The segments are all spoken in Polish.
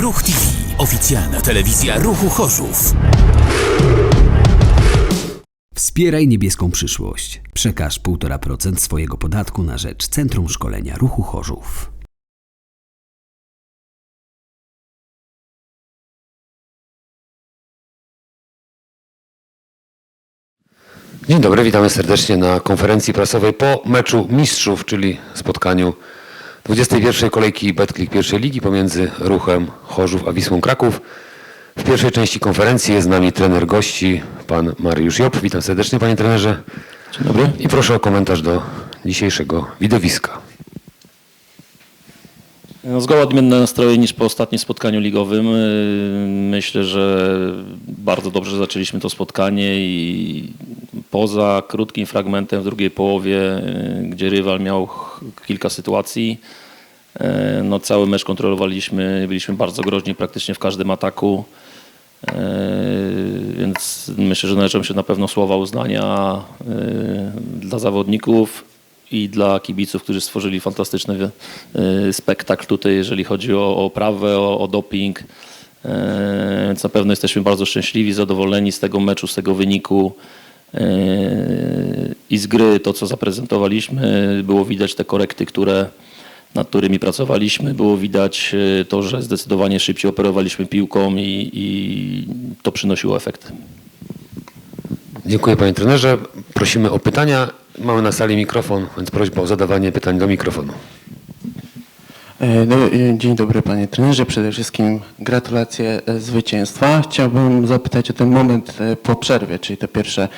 Ruch TV. Oficjalna telewizja Ruchu Chorzów. Wspieraj niebieską przyszłość. Przekaż 1,5% swojego podatku na rzecz Centrum Szkolenia Ruchu Chorzów. Dzień dobry, witamy serdecznie na konferencji prasowej po meczu mistrzów, czyli spotkaniu 21. kolejki Betclick pierwszej ligi pomiędzy Ruchem Chorzów a Wisłą Kraków. W pierwszej części konferencji jest z nami trener gości, pan Mariusz Job. Witam serdecznie panie trenerze. Dzień dobry. I proszę o komentarz do dzisiejszego widowiska. No, zgoła odmienne nastroje niż po ostatnim spotkaniu ligowym. Myślę, że bardzo dobrze zaczęliśmy to spotkanie i poza krótkim fragmentem w drugiej połowie, gdzie rywal miał kilka sytuacji, yy, no cały mecz kontrolowaliśmy, byliśmy bardzo groźni praktycznie w każdym ataku. Yy, Więc myślę, że należą się na pewno słowa uznania yy, dla zawodników i dla kibiców, którzy stworzyli fantastyczny spektakl tutaj, jeżeli chodzi o, o prawę, o, o doping. Więc na pewno jesteśmy bardzo szczęśliwi, zadowoleni z tego meczu, z tego wyniku i z gry. To, co zaprezentowaliśmy, było widać te korekty, które nad którymi pracowaliśmy. Było widać e, to, że zdecydowanie szybciej operowaliśmy piłką i, i to przynosiło efekty. Dziękuję panie trenerze. Prosimy o pytania. Mamy na sali mikrofon, więc prośba o zadawanie pytań do mikrofonu. E, no, Dzień dobry panie trenerze. Przede wszystkim gratulacje e, zwycięstwa. Chciałbym zapytać o ten moment e, po przerwie, czyli te pierwsze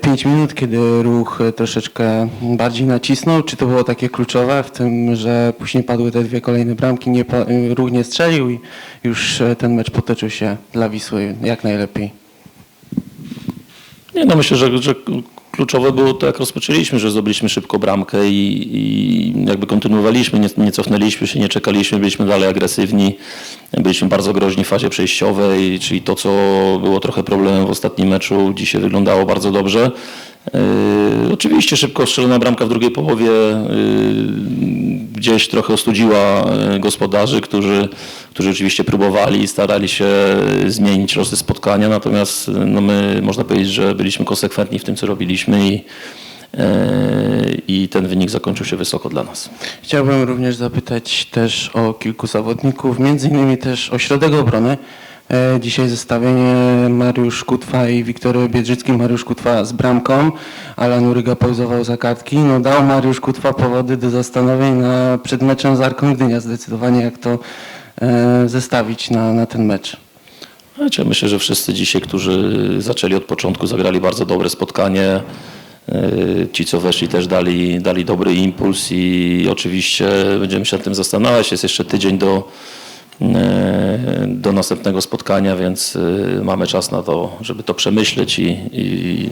5 minut, kiedy ruch troszeczkę bardziej nacisnął. Czy to było takie kluczowe w tym, że później padły te dwie kolejne bramki, nie, ruch nie strzelił i już ten mecz potoczył się dla Wisły jak najlepiej? Nie, no myślę, że, że kluczowe było to, jak rozpoczęliśmy, że zdobyliśmy szybko bramkę i, i jakby kontynuowaliśmy, nie, nie cofnęliśmy się, nie czekaliśmy, byliśmy dalej agresywni, byliśmy bardzo groźni w fazie przejściowej, czyli to, co było trochę problemem w ostatnim meczu, dzisiaj wyglądało bardzo dobrze. Yy, oczywiście szybko strzelona bramka w drugiej połowie yy, gdzieś trochę ostudziła yy, gospodarzy, którzy, którzy oczywiście próbowali i starali się zmienić losy spotkania, natomiast no my można powiedzieć, że byliśmy konsekwentni w tym, co robiliśmy i, i ten wynik zakończył się wysoko dla nas. Chciałbym również zapytać też o kilku zawodników, między innymi też o środek obrony. E, Dzisiaj zestawienie Mariusz Kutwa i Wiktor Biedrzycki. Mariusz Kutwa z bramką, Alan Uryga pauzował za kartki. No dał Mariusz Kutwa powody do zastanowień na, przed meczem z Arką Gdynia. Zdecydowanie jak to e, zestawić na, na ten mecz. Znaczy, myślę, że wszyscy dzisiaj, którzy zaczęli od początku, zagrali bardzo dobre spotkanie. Yy, Ci, co weszli, też dali, dali dobry impuls i oczywiście będziemy się nad tym zastanawiać. Jest jeszcze tydzień do, do następnego spotkania, więc yy, mamy czas na to, żeby to przemyśleć i, i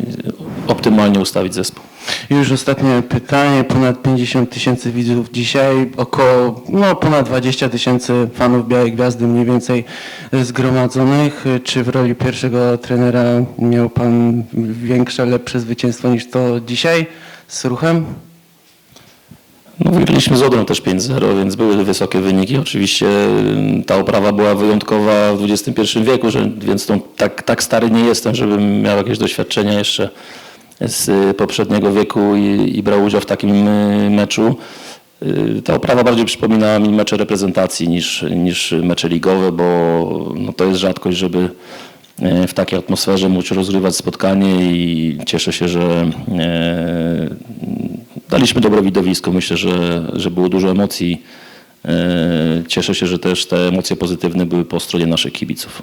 optymalnie ustawić zespół. Już ostatnie pytanie. Ponad 50 tysięcy widzów dzisiaj, około no, ponad 20 tysięcy fanów Białej Gwiazdy mniej więcej zgromadzonych. Czy w roli pierwszego trenera miał Pan większe, lepsze zwycięstwo niż to dzisiaj z ruchem? No, wygraliśmy z Odrą też 5-0, więc były wysokie wyniki. Oczywiście ta oprawa była wyjątkowa w XXI wieku, że, więc tą, tak, tak stary nie jestem, żebym miał jakieś doświadczenia jeszcze z y, poprzedniego wieku i, i brał udział w takim y, meczu. Y, Ta oprawa bardziej przypominała mi mecze reprezentacji niż, niż mecze ligowe, bo no, to jest rzadkość, żeby w takiej atmosferze móc rozgrywać spotkanie i cieszę się, że daliśmy dobre widowisko. Myślę, że, że było dużo emocji. E, Cieszę się, że też te emocje pozytywne były po stronie naszych kibiców.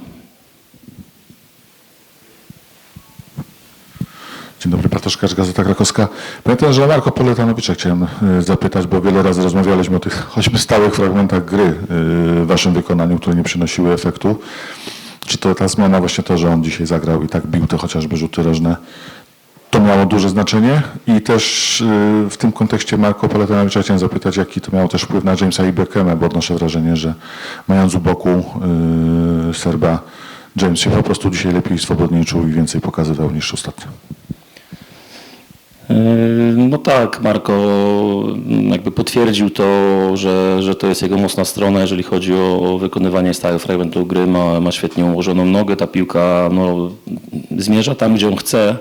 Dzień dobry, Bartosz Gazeta Krakowska. Pamiętam, że Marko Poletanowicza chciałem y, zapytać, bo wiele razy rozmawialiśmy o tych choćby stałych fragmentach gry y, w waszym wykonaniu, które nie przynosiły efektu. Czy to ta zmiana, właśnie to, że on dzisiaj zagrał i tak bił te chociażby rzuty rożne, miało duże znaczenie? I też y, w tym kontekście Marko Poletanowicza chciałem zapytać, jaki to miało też wpływ na Jamesa Ibekema, bo odnoszę wrażenie, że mając u boku y, Serba, James się po prostu dzisiaj lepiej i swobodniej czuł i więcej pokazywał niż ostatnio. Yy, No tak, Marko jakby potwierdził to, że, że to jest jego mocna strona, jeżeli chodzi o, o wykonywanie stałych fragmentów gry. Ma, ma świetnie ułożoną nogę, ta piłka no, zmierza tam, gdzie on chce.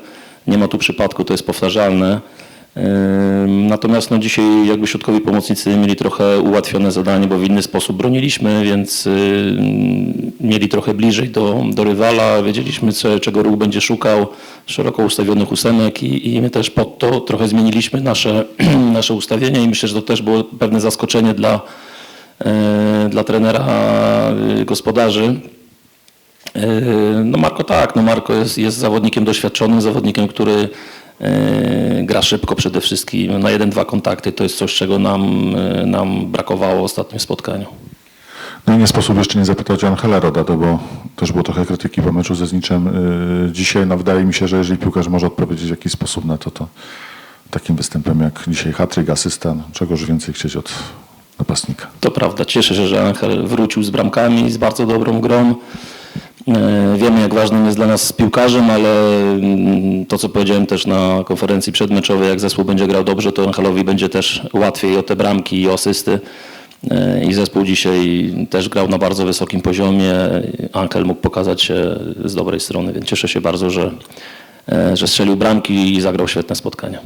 Nie ma tu przypadku, to jest powtarzalne. Natomiast no, dzisiaj jakby środkowi pomocnicy mieli trochę ułatwione zadanie, bo w inny sposób broniliśmy, więc yy, mieli trochę bliżej do, do rywala, wiedzieliśmy co, czego ruch będzie szukał, szeroko ustawionych ósemek i, i my też pod to trochę zmieniliśmy nasze, nasze ustawienie i myślę, że to też było pewne zaskoczenie dla, yy, dla trenera yy, gospodarzy. Yy, No Marko tak, no Marko jest, jest zawodnikiem doświadczonym, zawodnikiem, który yy, gra szybko przede wszystkim. Na jeden, dwa kontakty to jest coś, czego nam, yy, nam brakowało w ostatnim spotkaniu. No i nie sposób jeszcze nie zapytać o Angela Rodato, bo też było trochę krytyki po meczu ze Zniczem dzisiaj. No wydaje mi się, że jeżeli piłkarz może odpowiedzieć w jakiś sposób na to, to takim występem jak dzisiaj hatryk, asysta, no, czegoż więcej chcieć od napastnika. To prawda, cieszę się, że Angel wrócił z bramkami, z bardzo dobrą grą. E, Wiemy, jak ważnym jest dla nas piłkarzem, ale mm, to, co powiedziałem też na konferencji przedmeczowej, jak zespół będzie grał dobrze, to Angelowi będzie też łatwiej o te bramki i asysty. E, I zespół dzisiaj też grał na bardzo wysokim poziomie. Angel mógł pokazać się z dobrej strony, więc cieszę się bardzo, że, e, że strzelił bramki i zagrał świetne spotkanie.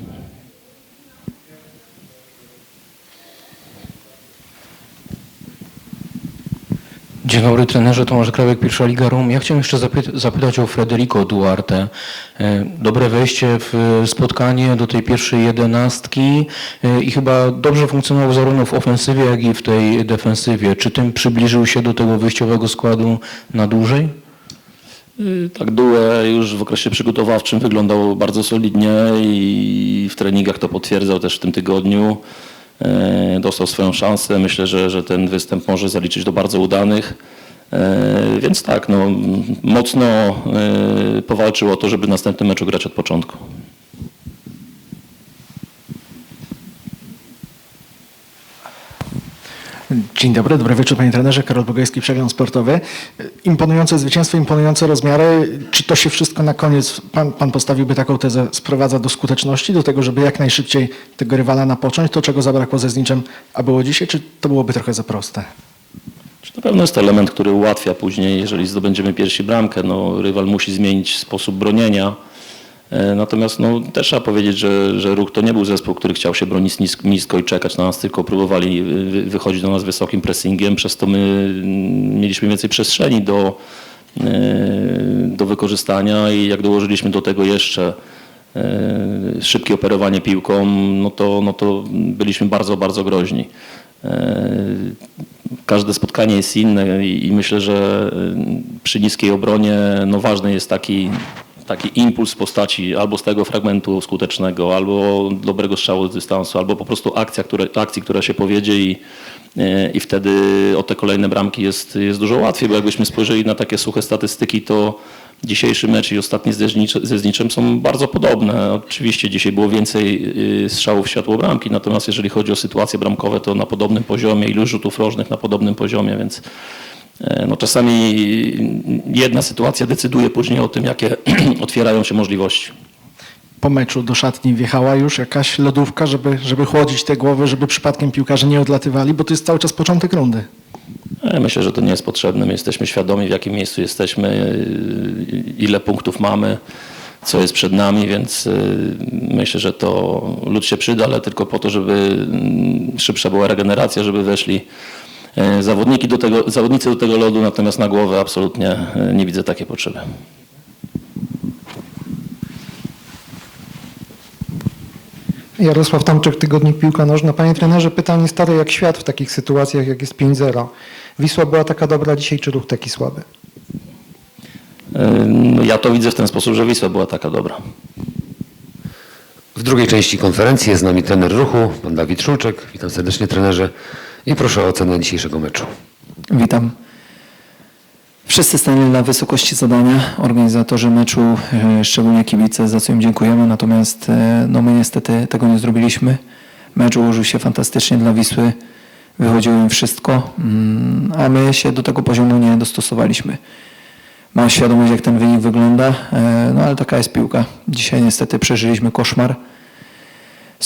Dzień dobry trenerze, Tomasz Krawek, pierwsza Liga Rum. Ja chciałem jeszcze zapy- zapytać o Frederico Duarte. E, Dobre wejście w spotkanie do tej pierwszej jedenastki e, i chyba dobrze funkcjonował zarówno w ofensywie, jak i w tej defensywie. Czy tym przybliżył się do tego wyjściowego składu na dłużej? Y, Tak, Due już w okresie przygotowawczym wyglądał bardzo solidnie i w treningach to potwierdzał też w tym tygodniu. E, Dostał swoją szansę. Myślę, że, że ten występ może zaliczyć do bardzo udanych. E, Więc tak, no, mocno e, powalczył o to, żeby następnym meczu grać od początku. Dzień dobry, dobry wieczór panie trenerze, Karol Bogajski, Przegląd Sportowy. Imponujące zwycięstwo, imponujące rozmiary. Czy to się wszystko na koniec, pan, pan postawiłby taką tezę, sprowadza do skuteczności, do tego, żeby jak najszybciej tego rywala napocząć, to czego zabrakło ze Zniczem, a było dzisiaj, czy to byłoby trochę za proste? Na pewno jest to element, który ułatwia później, jeżeli zdobędziemy pierwszy bramkę. No, rywal musi zmienić sposób bronienia. E, Natomiast no, też trzeba powiedzieć, że, że Ruch to nie był zespół, który chciał się bronić nis- nisko i czekać na nas, tylko próbowali wy- wychodzić do nas wysokim pressingiem, przez to my mm, mieliśmy więcej przestrzeni do, e, do wykorzystania i jak dołożyliśmy do tego jeszcze e, szybkie operowanie piłką, no to, no to byliśmy bardzo, bardzo groźni. E, Każde spotkanie jest inne i myślę, że przy niskiej obronie no ważny jest taki, taki impuls w postaci albo z tego fragmentu skutecznego, albo dobrego strzału z dystansu, albo po prostu akcja, które, akcji, która się powiedzie i, y, i wtedy o te kolejne bramki jest, jest dużo łatwiej, bo jakbyśmy spojrzeli na takie suche statystyki, to dzisiejszy mecz i ostatni ze, Znicz- ze Zniczem są bardzo podobne. Oczywiście dzisiaj było więcej y, strzałów w światło bramki, natomiast jeżeli chodzi o sytuacje bramkowe, to na podobnym poziomie, ilu rzutów rożnych na podobnym poziomie, więc e, no czasami jedna sytuacja decyduje później o tym, jakie otwierają się możliwości. Po meczu do szatni wjechała już jakaś lodówka, żeby, żeby chłodzić te głowy, żeby przypadkiem piłkarze nie odlatywali, bo to jest cały czas początek rundy. E, Myślę, że to nie jest potrzebne. My jesteśmy świadomi, w jakim miejscu jesteśmy, y, ile punktów mamy, co jest przed nami, więc myślę, że to lud się przyda, ale tylko po to, żeby mm, szybsza była regeneracja, żeby weszli e, zawodniki do tego, zawodnicy do tego lodu, natomiast na głowę absolutnie e, nie widzę takiej potrzeby. Jarosław Tomczyk, Tygodnik Piłka Nożna. Panie trenerze, pytanie stare jak świat w takich sytuacjach, jak jest 5-0. Wisła była taka dobra dzisiaj, czy ruch taki słaby? E, no Ja to widzę w ten sposób, że Wisła była taka dobra. W drugiej części konferencji jest z nami trener ruchu, pan Dawid Szulczek. Witam serdecznie trenerze i proszę o ocenę dzisiejszego meczu. Witam. Wszyscy stanęli na wysokości zadania, organizatorzy meczu, e, szczególnie kibice, za co im dziękujemy, natomiast e, no my niestety tego nie zrobiliśmy. Mecz ułożył się fantastycznie dla Wisły, wychodziło im wszystko, mm, a my się do tego poziomu nie dostosowaliśmy. Mam świadomość, jak ten wynik wygląda, e, no ale taka jest piłka. Dzisiaj niestety przeżyliśmy koszmar.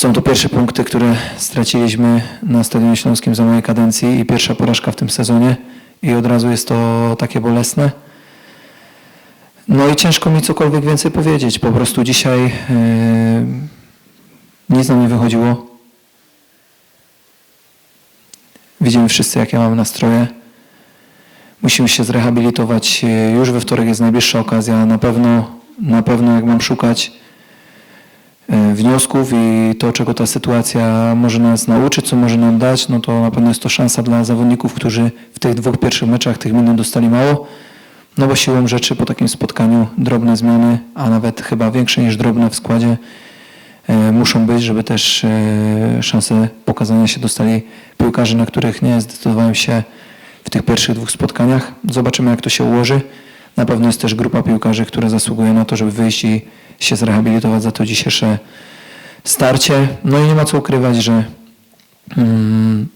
Są to pierwsze punkty, które straciliśmy na Stadionie Śląskim za mojej kadencji i pierwsza porażka w tym sezonie i od razu jest to takie bolesne. No i ciężko mi cokolwiek więcej powiedzieć. Po prostu dzisiaj yy, nic nam nie wychodziło. Widzimy wszyscy, jakie mamy nastroje. Musimy się zrehabilitować. Yy, Już we wtorek jest najbliższa okazja. Na pewno, na pewno jak mam szukać wniosków i to, czego ta sytuacja może nas nauczyć, co może nam dać, no to na pewno jest to szansa dla zawodników, którzy w tych dwóch pierwszych meczach tych minut dostali mało. No bo siłą rzeczy po takim spotkaniu drobne zmiany, a nawet chyba większe niż drobne w składzie e, muszą być, żeby też e, szansę pokazania się dostali piłkarzy, na których nie zdecydowałem się w tych pierwszych dwóch spotkaniach. Zobaczymy jak to się ułoży. Na pewno jest też grupa piłkarzy, która zasługuje na to, żeby wyjść i się zrehabilitować za to dzisiejsze starcie. No i nie ma co ukrywać, że mm,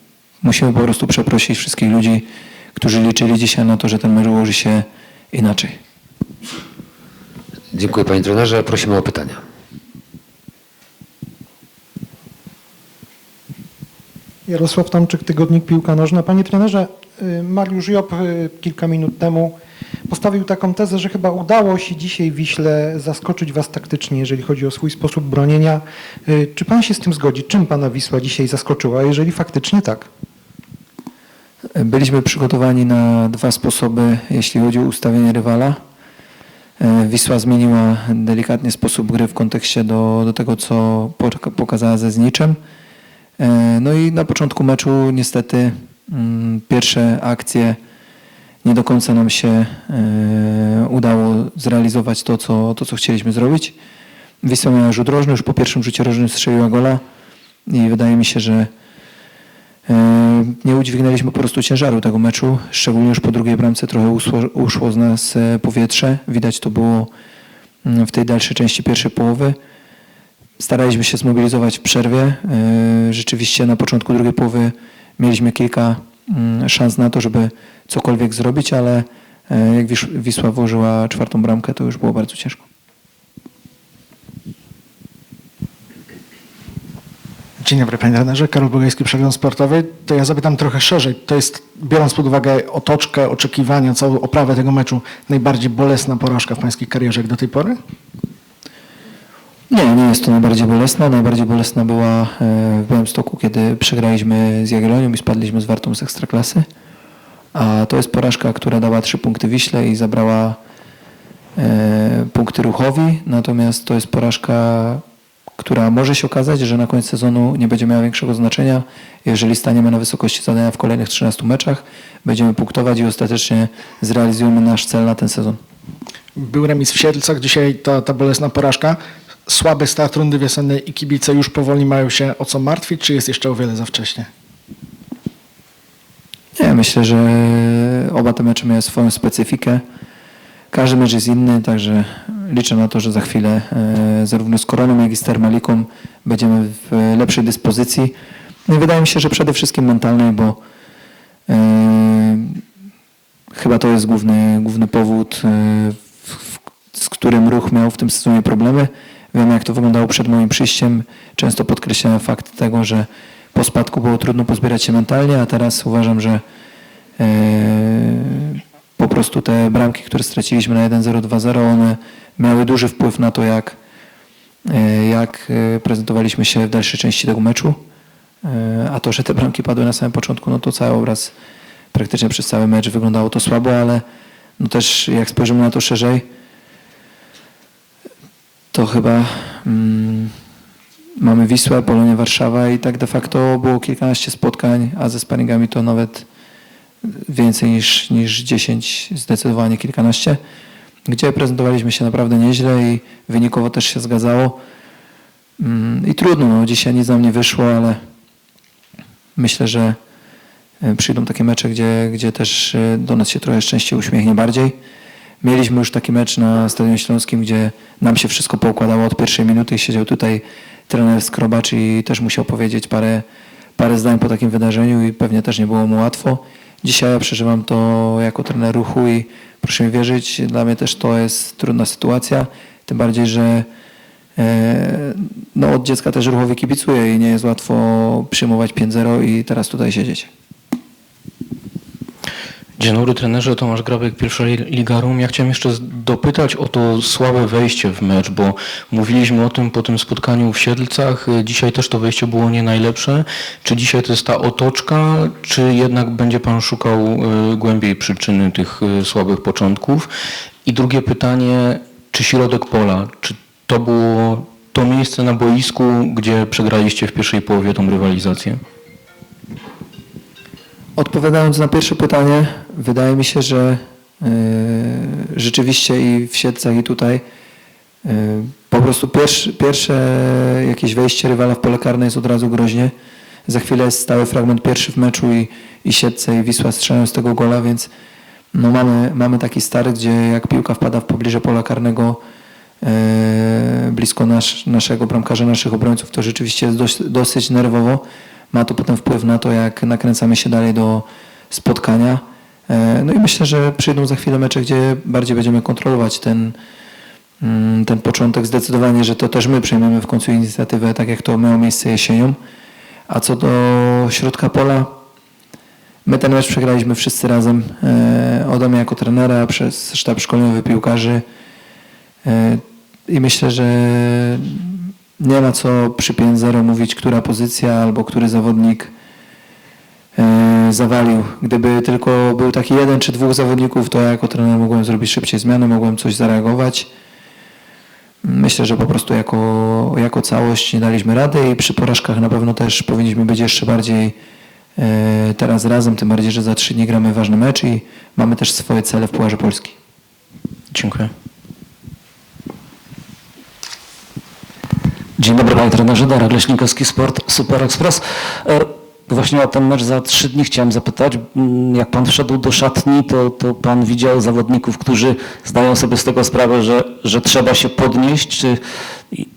musimy po prostu przeprosić wszystkich ludzi, którzy liczyli dzisiaj na to, że ten mecz ułoży się inaczej. Dziękuję panie trenerze. Prosimy o pytania. Jarosław Tomczyk, Tygodnik Piłka Nożna. Panie trenerze, Mariusz Job y, kilka minut temu postawił taką tezę, że chyba udało się dzisiaj Wiśle zaskoczyć Was taktycznie, jeżeli chodzi o swój sposób bronienia. Y, Czy Pan się z tym zgodzi? Czym Pana Wisła dzisiaj zaskoczyła, jeżeli faktycznie tak? Byliśmy przygotowani na dwa sposoby, jeśli chodzi o ustawienie rywala. Wisła zmieniła delikatnie sposób gry w kontekście do, do tego, co poka- pokazała ze Zniczem. No i na początku meczu niestety pierwsze akcje nie do końca nam się e, udało zrealizować to, co, to, co chcieliśmy zrobić. Wisła miała rzut rożny, już po pierwszym rzucie rożnym strzeliła gola i wydaje mi się, że E, Nie udźwignęliśmy po prostu ciężaru tego meczu, szczególnie już po drugiej bramce trochę uszło, uszło z nas e, powietrze. Widać to było mm, w tej dalszej części pierwszej połowy. Staraliśmy się zmobilizować w przerwie. Rzeczywiście na początku drugiej połowy mieliśmy kilka mm, szans na to, żeby cokolwiek zrobić, ale e, jak Wisła włożyła czwartą bramkę, to już było bardzo ciężko. Dzień dobry panie trenerze, Karol Bogajski, Przegląd Sportowy. To ja zapytam trochę szerzej. To jest, biorąc pod uwagę otoczkę, oczekiwania, całą oprawę tego meczu, najbardziej bolesna porażka w pańskiej karierze jak do tej pory? Nie, nie jest to najbardziej bolesna. Najbardziej bolesna była e, w Białymstoku, kiedy przegraliśmy z Jagiellonią i spadliśmy z Wartą z Ekstraklasy. A to jest porażka, która dała trzy punkty Wiśle i zabrała e, punkty Ruchowi. Natomiast to jest porażka, która może się okazać, że na koniec sezonu nie będzie miała większego znaczenia. Jeżeli staniemy na wysokości zadania w kolejnych 13 meczach, będziemy punktować i ostatecznie zrealizujemy nasz cel na ten sezon. Był remis w Siedlcach, dzisiaj ta, ta bolesna porażka. Słaby start rundy wiosennej i kibice już powoli mają się o co martwić, czy jest jeszcze o wiele za wcześnie? Nie, myślę, że oba te mecze miały swoją specyfikę. Każdy mecz jest inny, także liczę na to, że za chwilę e, zarówno z Koroną, jak i z Termaliką będziemy w lepszej dyspozycji. No wydaje mi się, że przede wszystkim mentalnej, bo e, chyba to jest główny, główny powód, e, w, z którym ruch miał w tym sezonie problemy. Wiemy, jak to wyglądało przed moim przyjściem. Często podkreślałem fakt tego, że po spadku było trudno pozbierać się mentalnie, a teraz uważam, że e, po prostu te bramki, które straciliśmy na 1-0, 2-0, one miały duży wpływ na to, jak, e, jak e, prezentowaliśmy się w dalszej części tego meczu. A to, że te bramki padły na samym początku, no to cały obraz praktycznie przez cały mecz wyglądało to słabo, ale no też jak spojrzymy na to szerzej, to chyba mm, mamy Wisłę, Polonię Warszawa i tak de facto było kilkanaście spotkań, a ze sparingami to nawet więcej niż, niż 10, zdecydowanie kilkanaście, gdzie prezentowaliśmy się naprawdę nieźle i wynikowo też się zgadzało. Mm, I trudno, no, dzisiaj nic nam nie wyszło, ale myślę, że e, przyjdą takie mecze, gdzie, gdzie też e, do nas się trochę szczęście uśmiechnie bardziej. Mieliśmy już taki mecz na Stadionie Śląskim, gdzie nam się wszystko poukładało od pierwszej minuty siedział tutaj trener Skrobacz i też musiał powiedzieć parę, parę zdań po takim wydarzeniu i pewnie też nie było mu łatwo. Dzisiaj ja przeżywam to jako trener ruchu i proszę mi wierzyć, dla mnie też to jest trudna sytuacja, tym bardziej, że e, no od dziecka też ruchowi kibicuję i nie jest łatwo przyjmować 5-0 i teraz tutaj siedzieć. Dzień dobry trenerze, Tomasz Grabek, pierwsza li- Liga Rum. Ja chciałem jeszcze dopytać o to słabe wejście w mecz, bo mówiliśmy o tym po tym spotkaniu w Siedlcach. Dzisiaj też to wejście było nie najlepsze. Czy dzisiaj to jest ta otoczka, czy jednak będzie Pan szukał y, głębiej przyczyny tych y, słabych początków? I drugie pytanie, czy środek pola, czy to było to miejsce na boisku, gdzie przegraliście w pierwszej połowie tą rywalizację? Odpowiadając na pierwsze pytanie, wydaje mi się, że e, rzeczywiście i w Siedlcach i tutaj e, po prostu pierwsze, pierwsze jakieś wejście rywala w pole karne jest od razu groźnie. Za chwilę jest stały fragment pierwszy w meczu i, i Siedlce i Wisła strzelają z tego gola, więc no mamy, mamy taki stary, gdzie jak piłka wpada w pobliże pola karnego e, blisko nasz, naszego bramkarza, naszych obrońców, to rzeczywiście jest dość, dosyć nerwowo. Ma to potem wpływ na to, jak nakręcamy się dalej do spotkania. E, No i myślę, że przyjdą za chwilę mecze, gdzie bardziej będziemy kontrolować ten, mm, ten początek. Zdecydowanie, że to też my przejmiemy w końcu inicjatywę, tak jak to miało miejsce jesienią. A co do środka pola, my ten mecz przegraliśmy wszyscy razem. Ode mnie jako trenera, przez sztab szkoleniowy piłkarzy. E, I myślę, że nie ma co przy 5-0 mówić, która pozycja albo który zawodnik e, zawalił. Gdyby tylko był taki jeden czy dwóch zawodników, to ja jako trener mogłem zrobić szybciej zmiany, mogłem coś zareagować. Myślę, że po prostu jako, jako całość nie daliśmy rady i przy porażkach na pewno też powinniśmy być jeszcze bardziej e, teraz razem, tym bardziej, że za trzy dni gramy ważny mecz i mamy też swoje cele w Pucharze Polski. Dziękuję. Dzień dobry panie trenerze, Darek Leśnikowski, Sport Super Express. E, Właśnie o ten mecz za trzy dni chciałem zapytać. Mm, Jak pan wszedł do szatni, to, to pan widział zawodników, którzy zdają sobie z tego sprawę, że, że trzeba się podnieść? Czy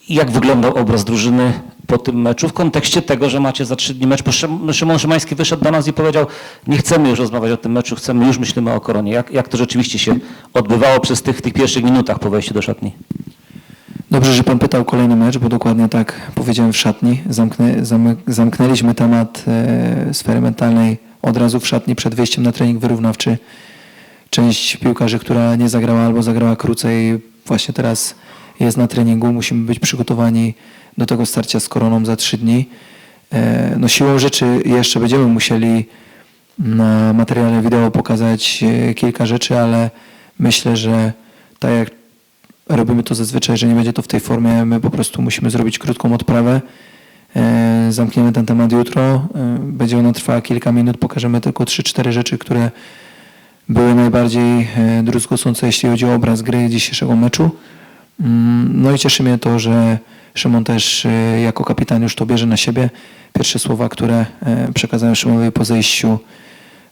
jak wyglądał obraz drużyny po tym meczu w kontekście tego, że macie za trzy dni mecz? Bo Szym- Szymon Szymański wyszedł do nas i powiedział, nie chcemy już rozmawiać o tym meczu, chcemy, już myślimy o koronie. Jak, jak to rzeczywiście się odbywało przez tych, tych pierwszych minutach po wejściu do szatni? Dobrze, że Pan pytał kolejny mecz, bo dokładnie tak powiedziałem w szatni. Zamknę, zamy, zamknęliśmy temat e, sfery mentalnej od razu w szatni przed wyjściem na trening wyrównawczy. Część piłkarzy, która nie zagrała albo zagrała krócej, właśnie teraz jest na treningu. Musimy być przygotowani do tego starcia z koroną za trzy dni. E, no siłą rzeczy jeszcze będziemy musieli na materiale wideo pokazać e, kilka rzeczy, ale myślę, że tak jak robimy to zazwyczaj, że nie będzie to w tej formie, my po prostu musimy zrobić krótką odprawę. E, Zamkniemy ten temat jutro. E, Będzie ona trwała kilka minut. Pokażemy tylko 3-4 rzeczy, które były najbardziej e, druzgocące, jeśli chodzi o obraz gry dzisiejszego meczu. Mm, No i cieszy mnie to, że Szymon też jako kapitan już to bierze na siebie. Pierwsze słowa, które przekazałem Szymonowi po zejściu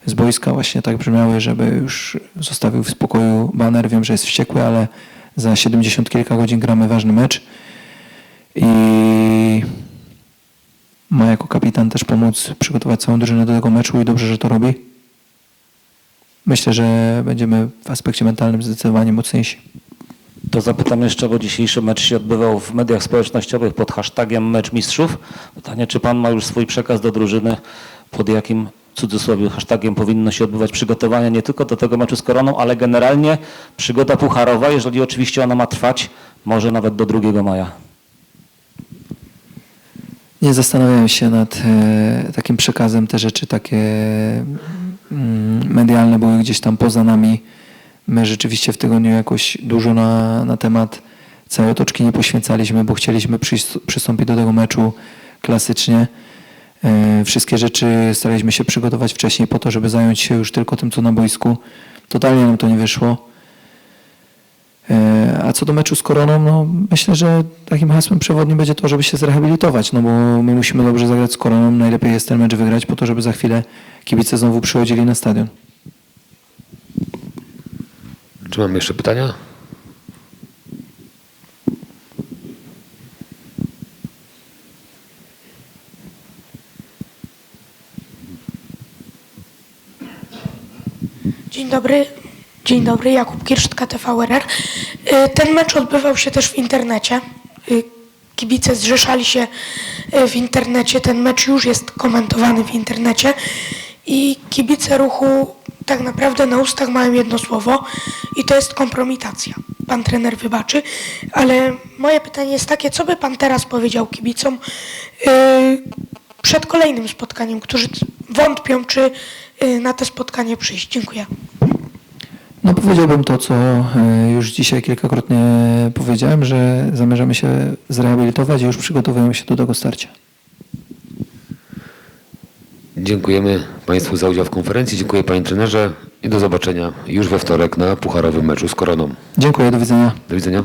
z boiska właśnie tak brzmiały, żeby już zostawił w spokoju baner. Wiem, że jest wściekły, ale za 70 kilka godzin gramy ważny mecz i ma jako kapitan też pomóc przygotować całą drużynę do tego meczu i dobrze, że to robi. Myślę, że będziemy w aspekcie mentalnym zdecydowanie mocniejsi. To zapytam jeszcze, bo dzisiejszy mecz się odbywał w mediach społecznościowych pod hashtagiem Mecz Mistrzów. Pytanie, czy pan ma już swój przekaz do drużyny, pod jakim cudzysłowie hashtagiem powinno się odbywać przygotowania nie tylko do tego meczu z Koroną, ale generalnie przygoda pucharowa, jeżeli oczywiście ona ma trwać, może nawet do 2 maja. Nie zastanawiałem się nad e, takim przekazem. Te rzeczy takie mm, medialne były gdzieś tam poza nami. My rzeczywiście w tygodniu jakoś dużo na, na temat całej otoczki nie poświęcaliśmy, bo chcieliśmy przystąpić do tego meczu klasycznie. E, wszystkie rzeczy staraliśmy się przygotować wcześniej po to, żeby zająć się już tylko tym, co na boisku. Totalnie nam to nie wyszło. E, A co do meczu z Koroną, no myślę, że takim hasłem przewodnim będzie to, żeby się zrehabilitować, no bo my musimy dobrze zagrać z Koroną, najlepiej jest ten mecz wygrać po to, żeby za chwilę kibice znowu przychodzili na stadion. Czy mamy jeszcze pytania? Dzień dobry. Dzień dobry, Jakub Kirsztka, TVRR. Y, Ten mecz odbywał się też w internecie. Y, kibice zrzeszali się e, w internecie. Ten mecz już jest komentowany w internecie i kibice ruchu tak naprawdę na ustach mają jedno słowo i to jest kompromitacja. Pan trener wybaczy, ale moje pytanie jest takie, co by pan teraz powiedział kibicom przed kolejnym spotkaniem, którzy wątpią, czy na to spotkanie przyjść? Dziękuję. No powiedziałbym to, co e, już dzisiaj kilkakrotnie powiedziałem, że zamierzamy się zrehabilitować i już przygotowujemy się do tego starcia. Dziękujemy Państwu za udział w konferencji, dziękuję Panie trenerze i do zobaczenia już we wtorek na pucharowym meczu z Koroną. Dziękuję, do widzenia. Do widzenia.